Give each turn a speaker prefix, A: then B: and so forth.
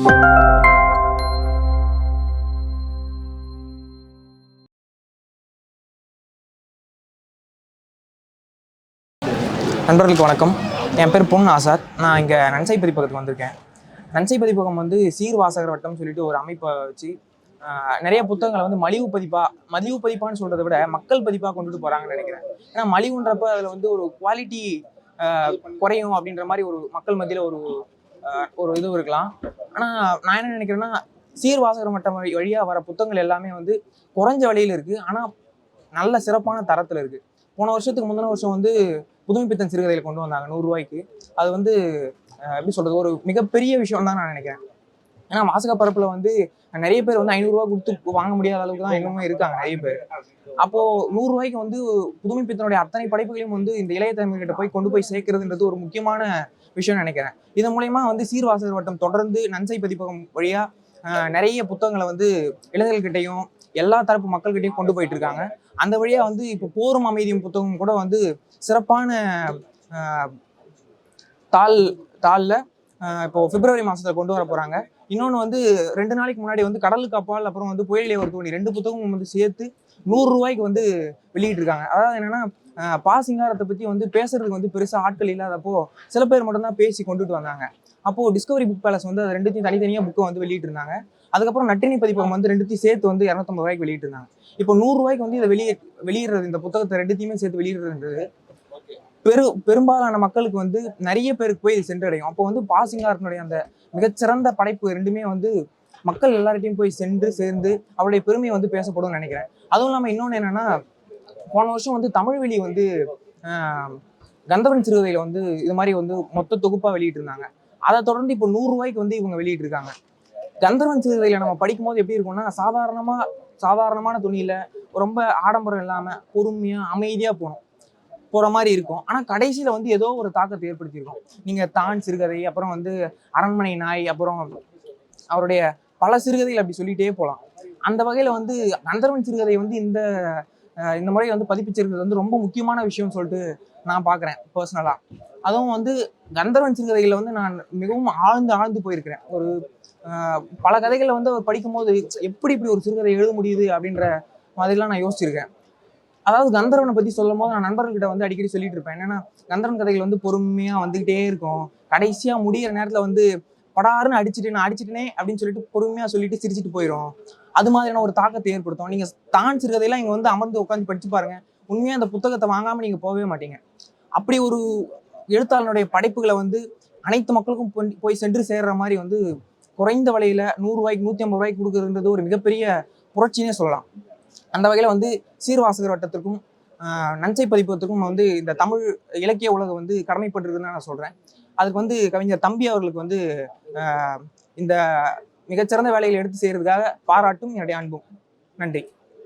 A: நண்பர்களுக்கு வணக்கம். என் பேர் பொன் ஆசாத். நான் இங்கே நன்சை பதிப்பகத்துக்கு வந்திருக்கேன். நன்சை பதிப்பகம் வந்து சீர்வாசகர் வட்டம் சொல்லிட்டு ஒரு அமைப்பை வச்சு நிறைய புத்தகங்களை வந்து மலிவு பதிப்பா மலிவு பதிப்பான்னு சொல்றதை விட மக்கள் பதிப்பாக கொண்டுட்டு போறாங்கன்னு நினைக்கிறேன். ஏன்னா மலிவுன்றப்ப அதில் வந்து ஒரு குவாலிட்டி குறையும் அப்படின்ற மாதிரி ஒரு மக்கள் மத்தியில் ஒரு ஒரு இதுவும் இருக்கலாம். ஆனால் நான் என்ன நினைக்கிறேன்னா சீர்வாசகர் மட்டம் வழி வழியாக வர புத்தகங்கள் எல்லாமே வந்து குறைஞ்ச வழியில் இருக்குது ஆனால் நல்ல சிறப்பான தரத்தில் இருக்குது போன வருஷத்துக்கு முந்தின வருஷம் வந்து புதுமை பித்தன் சிறுகதையில் கொண்டு வந்தாங்க நூறுரூவாய்க்கு அது வந்து எப்படி சொல்கிறது ஒரு மிகப்பெரிய விஷயம் தான் நான் நினைக்கிறேன். ஏன்னா மாசக பரப்புல வந்து நிறைய பேர் வந்து ஐநூறுரூவா கொடுத்து வாங்க முடியாத அளவுக்கு தான் இன்னுமே இருக்காங்க நிறைய பேர். அப்போ நூறு ரூபாய்க்கு வந்து புதுமைப்பித்தனுடைய அத்தனை படைப்புகளையும் வந்து இந்த இளைய தலைமுறைகிட்ட போய் கொண்டு போய் சேர்க்கறதுன்றது ஒரு முக்கியமான விஷயம் நினைக்கிறேன். இதன் மூலயமா வந்து சீர்வாசகர் வட்டம் தொடர்ந்து நன்சை பதிப்பகம் வழியா நிறைய புத்தகங்களை வந்து இளைஞர்கள்கிட்டையும் எல்லா தரப்பு மக்கள்கிட்டயும் கொண்டு போயிட்டு இருக்காங்க. அந்த வழியா வந்து இப்போ போரும் அமைதியும் புத்தகம் கூட வந்து சிறப்பான ஆஹ், தாள் தாளில் இப்போ பிப்ரவரி மாசத்துல கொண்டு வர போறாங்க. இன்னொன்று வந்து ரெண்டு நாளைக்கு முன்னாடி வந்து கடலுக்கு அப்பால் அப்புறம் வந்து புயலே ஒரு தோணி. ரெண்டு புத்தகமும் வந்து சேர்த்து நூறு ரூபாய்க்கு வந்து வெளியிட்டிருக்காங்க. அதாவது என்னன்னா பாசிங்காரத்தை பத்தி வந்து பேசுறதுக்கு வந்து பெருசா ஆட்கள் இல்லாதப்போ சில பேர் மட்டும்தான் பேசி கொண்டுட்டு வந்தாங்க. அப்போ டிஸ்கவரி புக் பேலஸ் வந்து அது ரெண்டுத்தையும் தனித்தனியாக புக்கை வந்து வெளியிட்டிருந்தாங்க. அதுக்கப்புறம் நட்டினி பதிப்பகம் வந்து ரெண்டுத்தையும் சேர்த்து வந்து இரநூத்தம்பது ரூபாய்க்கு வெளியிட்டிருந்தாங்க. இப்போ நூறு ரூபாய்க்கு வந்து இதை வெளியே வெளியிடுறது இந்த புத்தகத்தை ரெண்டுத்தையுமே சேர்த்து வெளியிடுறது பெரு பெரும்பாலான மக்களுக்கு வந்து நிறைய பேருக்கு போய் இது சென்றடையும். அப்போ வந்து பாசிங்காரனுடைய அந்த மிகச்சிறந்த படைப்பு ரெண்டுமே வந்து மக்கள் எல்லார்ட்டையும் போய் சென்று சேர்ந்து அவருடைய பெருமையை வந்து பேசப்படும்னு நினைக்கிறேன். அதுவும் இல்லாமல் இன்னொன்று என்னன்னா போன வருஷம் வந்து தமிழ் வெளி வந்து கந்தவன் சிறுகதையில வந்து இது மாதிரி வந்து மொத்த தொகுப்பாக வெளியிட்டிருந்தாங்க. அதை தொடர்ந்து இப்போ நூறு ரூபாய்க்கு வந்து இவங்க வெளியிட்டிருக்காங்க. கந்தர்வன் சிறுகதையில நம்ம படிக்கும்போது எப்படி இருக்கும்னா சாதாரணமா சாதாரணமான துணியில ரொம்ப ஆடம்பரம் இல்லாம பொறுமையா அமைதியா போகணும் போற மாதிரி இருக்கும். ஆனா கடைசியில வந்து ஏதோ ஒரு தாக்கத்தை ஏற்படுத்தியிருக்கும். நீங்க தான் சிறுகதை அப்புறம் வந்து அரண்மனை நாய் அப்புறம் அவருடைய பல சிறுகதைகள் அப்படி சொல்லிட்டே போகலாம் அந்த வகையில வந்து நந்தரவன் சிறுகதை வந்து இந்த இந்த முறை வந்து பதிப்பிச்சிருக்கிறது வந்து ரொம்ப முக்கியமான விஷயம்னு சொல்லிட்டு நான் பார்க்குறேன் பர்சனலா அதுவும் வந்து கந்தர்வன் சிறுகதைகளை வந்து நான் மிகவும் ஆழ்ந்து ஆழ்ந்து போயிருக்கிறேன். ஒரு பல கதைகளை வந்து அவர் படிக்கும்போது எப்படி இப்படி ஒரு சிறுகதை எழுத முடியுது அப்படின்ற மாதிரிலாம் நான் யோசிச்சிருக்கேன். அதாவது கந்தர்வனை பத்தி சொல்லும் போது நான் நண்பர்கள்கிட்ட வந்து அடிக்கடி சொல்லிட்டு இருப்பேன். என்னன்னா கந்தர்வன் கதைகள் வந்து பொறுமையா வந்துகிட்டே இருக்கும். கடைசியா முடியிற நேரத்துல வந்து படாருன்னு அடிச்சுட்டு நான் அடிச்சிட்டேனே அப்படின்னு சொல்லிட்டு பொறுமையா சொல்லிட்டு சிரிச்சிட்டு போயிடும் அது மாதிரியான ஒரு தாக்கத்தை ஏற்படுத்தும். நீங்க தான் சிறுகதையெல்லாம் இங்க வந்து அமர்ந்து உட்காந்து படிச்சு பாருங்க. உண்மையா அந்த புத்தகத்தை வாங்காம நீங்க போகவே மாட்டீங்க. அப்படி ஒரு எழுத்தாளனுடைய படைப்புகளை வந்து அனைத்து மக்களுக்கும் போய்- போய் சென்று சேர்ற மாதிரி வந்து குறைந்த விலையில நூறு ரூபாய்க்கு நூத்தி ஐம்பது ரூபாய்க்கு கொடுக்குறதுன்றது ஒரு மிகப்பெரிய புரட்சினே சொல்லலாம். அந்த வகையில வந்து சீர்வாசகர் வட்டத்திற்கும் ஆஹ், நன்சை பதிப்பகத்திற்கும் வந்து இந்த தமிழ் இலக்கிய உலகம் வந்து கடமைப்பட்டிருக்குன்னு நான் சொல்றேன். அதுக்கு வந்து கவிஞர் தம்பி அவர்களுக்கு வந்து ஆஹ், இந்த மிகச்சிறந்த வேலைகளை எடுத்து செய்யறதுக்காக பாராட்டும் என்னுடைய அன்பும். நன்றி.